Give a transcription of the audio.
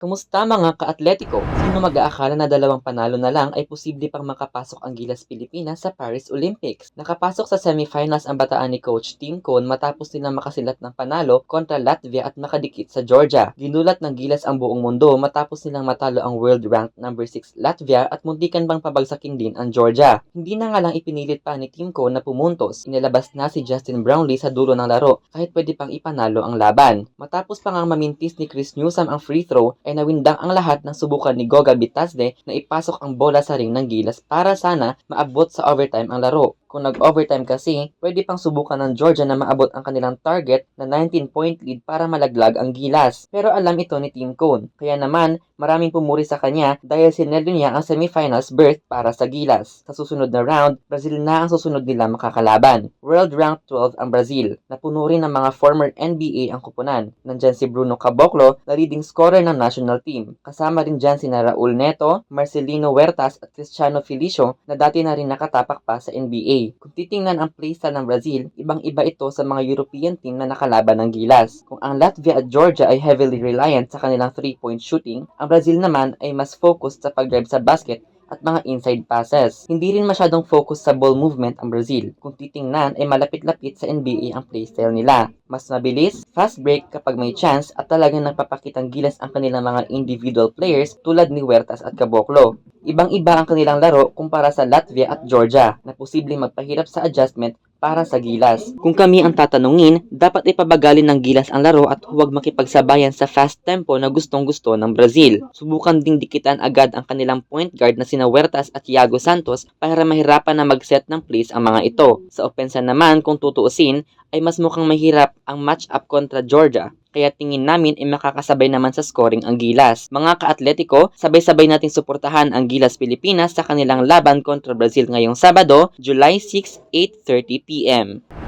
Kumusta mga ka-atletiko? Sino mag-aakala na dalawang panalo na lang ay posible pang makapasok ang Gilas Pilipinas sa Paris Olympics? Nakapasok sa semifinals ang bataan ni Coach Tim Cone matapos nilang makasilat ng panalo kontra Latvia at makadikit sa Georgia. Ginulat ng Gilas ang buong mundo matapos nilang matalo ang world ranked number 6 Latvia at muntikan bang pabagsakin din ang Georgia. Hindi na nga lang ipinilit pa ni Tim Cone na pumuntos. Inilabas na si Justin Brownlee sa dulo ng laro kahit pwede pang ipanalo ang laban. Matapos pang ang mamintis ni Chris Newsom ang free throw ay nawindang ang lahat ng subukan ni Goga Bitazde na ipasok ang bola sa ring ng Gilas para sana maabot sa overtime ang laro. Kung nag-overtime kasi, pwede pang subukan ng Georgia na maabot ang kanilang target na 19-point lead para malaglag ang Gilas. Pero alam ito ni Team Cone. Kaya naman, maraming pumuri sa kanya dahil sineldo niya ang semifinals berth para sa Gilas. Sa susunod na round, Brazil na ang susunod nila makakalaban. World rank 12 ang Brazil. Napuno rin ng mga former NBA ang kupunan. Nandyan si Bruno Caboclo na leading scorer ng national team. Kasama rin dyan si Raul Neto, Marcelino Huertas at Cristiano Felicio na dati na rin nakatapak pa sa NBA. Kung titingnan ang playstyle ng Brazil, ibang-iba ito sa mga European team na nakalaban ng Gilas. Kung ang Latvia at Georgia ay heavily reliant sa kanilang 3-point shooting, ang Brazil naman ay mas focused sa pag-drive sa basket at mga inside passes. Hindi rin masyadong focus sa ball movement ang Brazil. Kung titingnan ay malapit-lapit sa NBA ang playstyle nila. Mas mabilis, fast break kapag may chance at talagang nagpapakitang gilas ang kanilang mga individual players tulad ni Huertas at Caboclo. Ibang-iba ang kanilang laro kumpara sa Latvia at Georgia na posibleng magpahirap sa adjustment para sa Gilas. Kung kami ang tatanungin, dapat ipabagalin ng Gilas ang laro at huwag makipagsabayan sa fast tempo na gustong-gusto ng Brazil. Subukan ding dikitan agad ang kanilang point guard na sina Huertas at Thiago Santos para mahirapan na mag-set ng plays ang mga ito. Sa opensa naman, kung tutuusin, ay mas mukhang mahirap ang match-up kontra Georgia kaya tingin namin ay makakasabay naman sa scoring ang Gilas. Mga ka-atletiko, sabay-sabay natin suportahan ang Gilas Pilipinas sa kanilang laban kontra Brazil ngayong Sabado, July 6, 8.30pm.